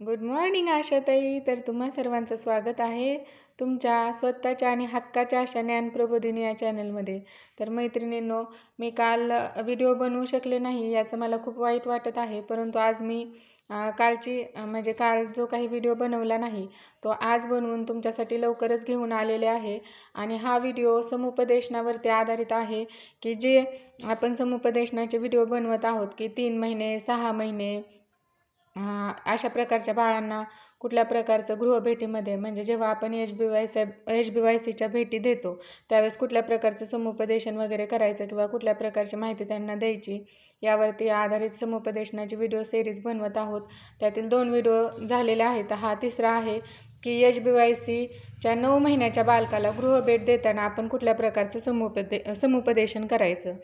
Good morning आशाताई. तर तुम्हा सर्वांचं स्वागत आहे तुमच्या स्वतःच्या आणि हक्काच्या अशा ज्ञानप्रबोधिनी या चॅनलमध्ये. तर मैत्रिणींनो मी काल व्हिडिओ बनवू शकले नाही याचं मला खूप वाईट वाटत आहे. परंतु आज मी कालची म्हणजे काल जो काही व्हिडिओ बनवला नाही तो आज बनवून तुमच्यासाठी लवकरच घेऊन आलेले आहे. आणि हा व्हिडिओ समुपदेशनावरती आधारित आहे की जे आपण समुपदेशनाचे व्हिडिओ बनवत आहोत की तीन महिने सहा महिने अशा प्रकारच्या बाळांना कुठल्या प्रकारचं गृहभेटीमध्ये म्हणजे जेव्हा आपण H B Y C H B Y सीच्या भेटी देतो त्यावेळेस कुठल्या प्रकारचं समुपदेशन वगैरे करायचं किंवा कुठल्या प्रकारची माहिती त्यांना द्यायची यावरती आधारित समुपदेशनाची व्हिडिओ सिरीज बनवत आहोत. त्यातील दोन व्हिडिओ झालेले आहेत. हा तिसरा आहे. की एच बी वाय सीच्या नऊ महिन्याच्या बालकाला गृहभेट देताना आपण कुठल्या प्रकारचं समुपदे समुपदेशन करायचं?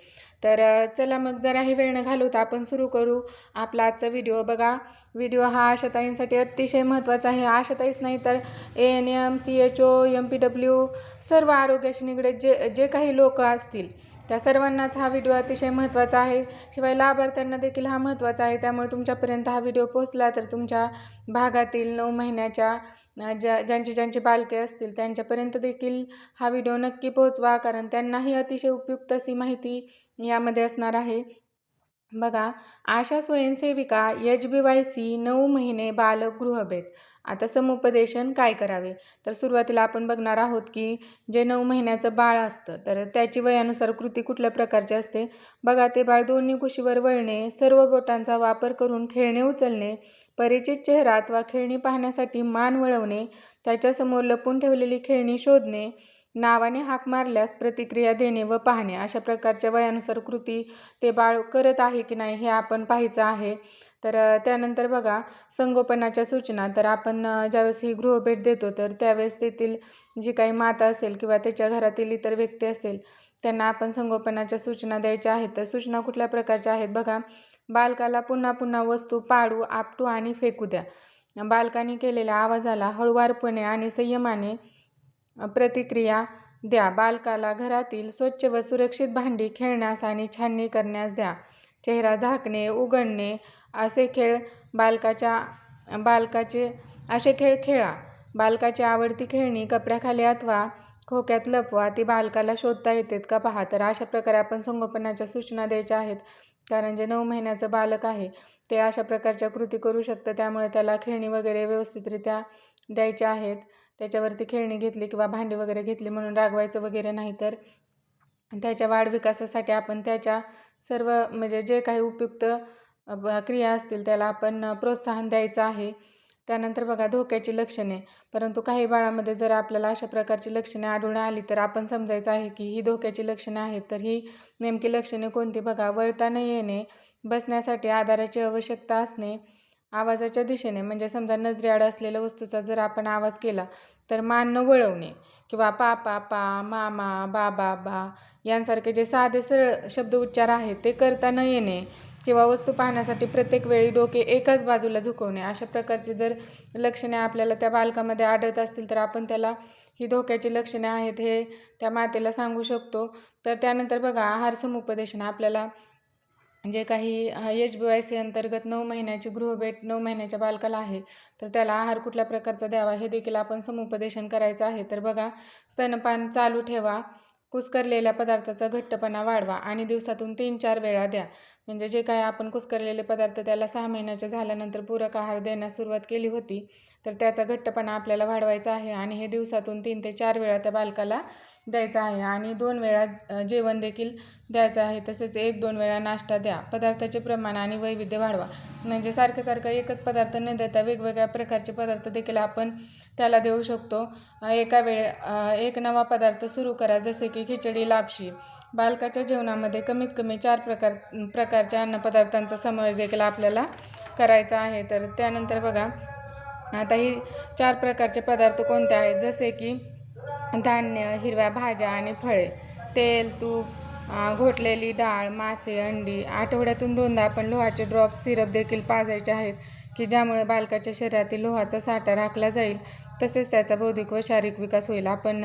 तर चला मग जराही वेळ न घालवता आपण सुरू करू. आपला आजचा व्हिडिओ बघा. व्हिडिओ हा आशाताईंसाठी अतिशय महत्त्वाचा आहे. आशाताईच नाही तर A N M C H O M P W सर्व आरोग्याशी निगडीत जे जे काही लोक असतील त्या सर्वांनाच हा व्हिडिओ अतिशय महत्त्वाचा आहे. शिवाय लाभार्थ्यांना देखील हा महत्त्वाचा आहे. त्यामुळे तुमच्यापर्यंत हा व्हिडिओ पोहोचला तर तुमच्या भागातील नऊ महिन्याच्या ज्या ज्यांची ज्यांची बालके असतील त्यांच्यापर्यंत देखील हा व्हिडिओ नक्की पोहोचवा. कारण त्यांनाही अतिशय उपयुक्त अशी माहिती यामध्ये असणार आहे. बघा आशा स्वयंसेविका एच बी वाय सी नऊ महिने बालक गृहभेट आता समुपदेशन काय करावे? तर सुरुवातीला आपण बघणार आहोत की जे नऊ महिन्याचं बाळ असतं तर त्याची वयानुसार कृती कुठल्या प्रकारची असते? बघा ते बाळ दोन्ही कुशीवर वळणे सर्व बोटांचा वापर करून खेळणे उचलणे परिचित चेहरा अथवा खेळणी पाहण्यासाठी मान वळवणे त्याच्यासमोर लपून ठेवलेली खेळणी शोधणे नावाने हाक मारल्यास प्रतिक्रिया देणे व पाहणे अशा प्रकारच्या वयानुसार कृती ते बाळ करत आहे की नाही हे आपण पाहायचं आहे. तर त्यानंतर बघा संगोपनाच्या सूचना. तर आपण ज्यावेळेस ही गृहभेट देतो तर त्यावेळेस तेथील जी काही माता असेल किंवा त्याच्या घरातील इतर व्यक्ती असेल त्यांना आपण संगोपनाच्या सूचना द्यायच्या आहेत. तर सूचना कुठल्या प्रकारच्या आहेत? बघा बालकाला पुन्हा पुन्हा वस्तू पाडू आपटू आणि फेकू द्या. बालकाने केलेल्या आवाजाला हळुवारपणे आणि संयमाने प्रतिक्रिया द्या. बालकाला घरातील स्वच्छ व सुरक्षित भांडी खेळण्यास आणि छाननी करण्यास द्या. चेहरा झाकणे उघडणे असे खेळ बालकाच्या बालकाचे असे खेळ खेळा. बालकाची आवडती खेळणी कपड्याखाली अथवा खोक्यात लपवा. ती बालकाला शोधता येतात का पहा. तर अशा प्रकारे आपण संगोपनाच्या सूचना द्यायच्या आहेत. कारण जे नऊ महिन्याचं बालक आहे ते अशा प्रकारच्या कृती करू शकतं. त्यामुळे त्याला खेळणी वगैरे व्यवस्थितरित्या द्यायच्या आहेत. त्याच्यावरती खेळणी घेतली किंवा भांडी वगैरे घेतली म्हणून रागवायचं वगैरे नाही तर त्याच्या वाढविकासासाठी आपण त्याच्या सर्व म्हणजे जे काही उपयुक्त क्रिया असतील त्याला आपण प्रोत्साहन द्यायचं आहे. त्यानंतर बघा धोक्याची लक्षणे. परंतु काही बाळामध्ये जर आपल्याला अशा प्रकारची लक्षणे आढळून आली तर आपण समजायचं आहे की ही धोक्याची लक्षणे आहेत. तर ही नेमकी लक्षणे कोणती? बघा वळता न येणे बसण्यासाठी आधाराची आवश्यकता असणे आवाजाच्या दिशेने म्हणजे समजा नजरेआड असलेल्या वस्तूचा जर आपण आवाज केला तर मान न वळवणे किंवा पा पा पा मामा बाबा बा यांसारखे जे साधे सरळ शब्द उच्चार आहेत ते करता न येणे. किंवा वस्तू पाहण्यासाठी प्रत्येक वेळी डोके एकाच बाजूला झुकवणे. अशा प्रकारची जर लक्षणे आपल्याला त्या बालकामध्ये आढळत असतील तर आपण त्याला ही धोक्याची लक्षणे आहेत हे त्या मातेला सांगू शकतो. तर त्यानंतर बघा आहार समुपदेशन. आपल्याला जे काही एच बी वाय सी अंतर्गत नऊ महिन्याची गृहभेट नऊ महिन्याच्या बालकाला आहे तर त्याला आहार कुठल्या प्रकारचा द्यावा हे देखील आपण समुपदेशन करायचं आहे. तर बघा स्तनपान चालू ठेवा. कुस्करलेल्या पदार्थाचा घट्टपणा वाढवा आणि दिवसातून तीन चार वेळा द्या. म्हणजे जे काय आपण कुस्करलेले पदार्थ त्याला सहा महिन्याच्या झाल्यानंतर पूरक आहार देण्यास सुरुवात केली होती तर त्याचा घट्टपणा आपल्याला वाढवायचा आहे आणि हे दिवसातून तीन ते चार वेळा त्या बालकाला द्यायचं आहे आणि दोन वेळा जेवण देखील द्यायचं आहे. तसेच एक दोन वेळा नाश्ता द्या. पदार्थाचे प्रमाण आणि वैविध्य वाढवा. म्हणजे सारखं सारखं एकच पदार्थ न देता वेगवेगळ्या प्रकारचे पदार्थ देखील आपण त्याला देऊ शकतो. एका वेळे एक नवा पदार्थ सुरू करा. जसे की खिचडी लापशी. बालकाच्या जेवणामध्ये कमीत कमी चार प्रकार प्रकारच्या अन्नपदार्थांचा समावेश देखील आपल्याला करायचा आहे. तर त्यानंतर बघा आता ही चार प्रकारचे पदार्थ कोणते आहेत? जसे की धान्य हिरव्या भाज्या आणि फळे. तेल तूप घोटलेली डाळ मासे अंडी. आठवड्यातून दोनदा आपण लोहाचे ड्रॉप सिरप देखील पाजायचे आहेत की ज्यामुळे बालकाच्या शरीरातील लोहाचा साठा राखला जाईल. तसेच त्याचा बौद्धिक व शारीरिक विकास होईल. आपण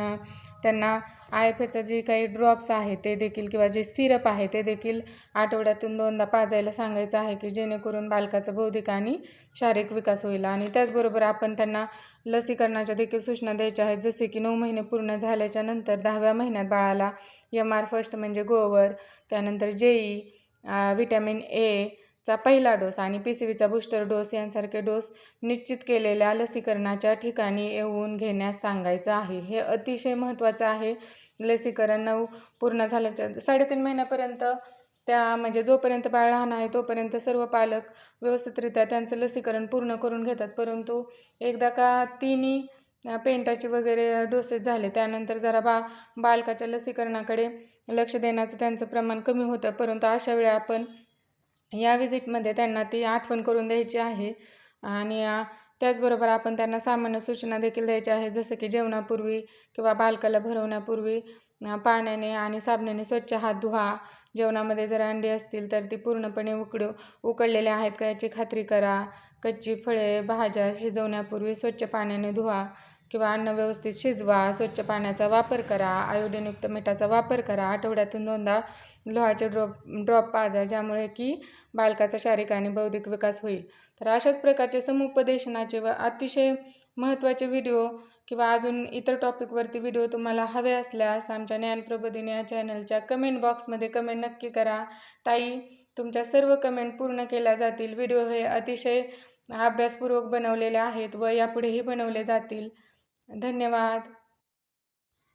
त्यांना आय एफ एचं जे काही ड्रॉप्स आहे ते देखील किंवा जे सिरप आहे ते देखील आठवड्यातून दोनदा पाजायला सांगायचं आहे की जेणेकरून बालकाचा बौद्धिक आणि शारीरिक विकास होईल. आणि त्याचबरोबर आपण त्यांना लसीकरणाच्या देखील सूचना द्यायच्या आहेत. जसे की नऊ महिने पूर्ण झाल्याच्यानंतर दहाव्या महिन्यात बाळाला एम आर फर्स्ट म्हणजे गोवर त्यानंतर जेई व्हिटॅमिन ए चा पहिला डोस आणि पी सी बीचा बूस्टर डोस यांसारखे डोस निश्चित केलेल्या लसीकरणाच्या ठिकाणी येऊन घेण्यास सांगायचं आहे. हे अतिशय महत्त्वाचं आहे. लसीकरण नऊ पूर्ण झाल्याच्या साडेतीन महिन्यापर्यंत त्या म्हणजे जोपर्यंत बाळ लहान आहे तोपर्यंत सर्व पालक व्यवस्थितरित्या त्यांचं लसीकरण पूर्ण करून घेतात. परंतु एकदा का तिन्ही पेंटाचे वगैरे डोसेस झाले त्यानंतर जरा बा बालकाच्या लसीकरणाकडे लक्ष देण्याचं त्यांचं प्रमाण कमी होतं. परंतु अशा वेळी आपण या विजिटमध्ये त्यांना ती आठवण करून द्यायची आहे. आणि त्याचबरोबर आपण त्यांना सामान्य सूचना देखील द्यायच्या आहे. जसं की जेवणापूर्वी किंवा बालकाला भरवण्यापूर्वी पाण्याने आणि साबणाने स्वच्छ हात धुवा. जेवणामध्ये जर अंडी असतील तर ती पूर्णपणे उकडू उकडलेले आहेत का याची खात्री करा. कच्ची फळे भाज्या शिजवण्यापूर्वी स्वच्छ पाण्याने धुवा. किंवा अन्न व्यवस्थित शिजवा स्वच्छ पाण्याचा वापर करा आयोडीनयुक्त मिठाचा वापर करा. आठवड्यातून दोनदा लोहाचे ड्रॉप ड्रॉप पाजा ज्यामुळे की बालकाचा शारीरिक आणि बौद्धिक विकास होईल. तर अशाच प्रकारचे समुपदेशनाचे व अतिशय महत्त्वाचे व्हिडिओ किंवा अजून इतर टॉपिकवरती व्हिडिओ तुम्हाला हवे असल्यास आमच्या ज्ञानप्रबोधिनी या चॅनलच्या कमेंट बॉक्समध्ये कमेंट नक्की करा. ताई तुमच्या सर्व कमेंट पूर्ण केल्या जातील. व्हिडिओ हे अतिशय अभ्यासपूर्वक बनवलेले आहेत व यापुढेही बनवले जातील. धन्यवाद.